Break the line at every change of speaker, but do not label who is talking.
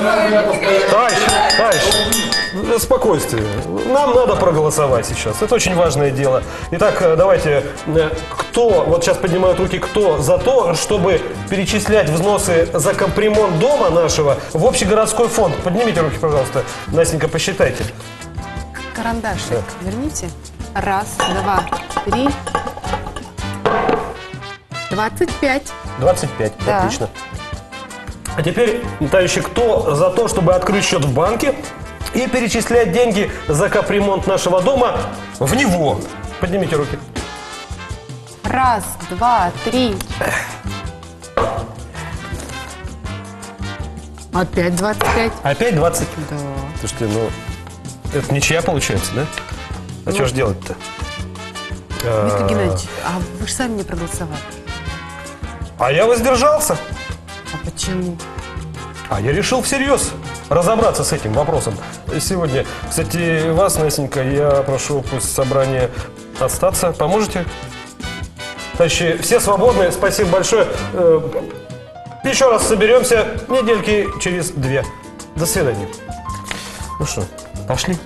Товарищ, товарищ, спокойствие. Нам надо проголосовать сейчас. Это очень важное дело. Итак, э, давайте, э, кто, вот сейчас поднимают руки, кто за то, чтобы перечислять взносы за капремонт дома нашего в общегородской фонд? Поднимите руки, пожалуйста. Настенька, посчитайте.
Карандашик верните. Раз, два, три. 25.
25,
Да.
отлично. А теперь, товарищи, кто за то, чтобы открыть счет в банке и перечислять деньги за капремонт нашего дома в него? Поднимите руки.
Раз, два, три. Опять 25.
Опять 20.
Да.
Слушайте, ну, это ничья получается, да? А что ж делать-то?
Виктор
А,
Геннадьевич, а вы же сами не проголосовали.
А я воздержался.
Почему?
А я решил всерьез разобраться с этим вопросом. Сегодня, кстати, вас, Настенька, я прошу после собрания остаться. Поможете? Товарищи, все свободны. Спасибо большое. Э, Еще раз соберемся недельки через две. До свидания. Ну что, пошли?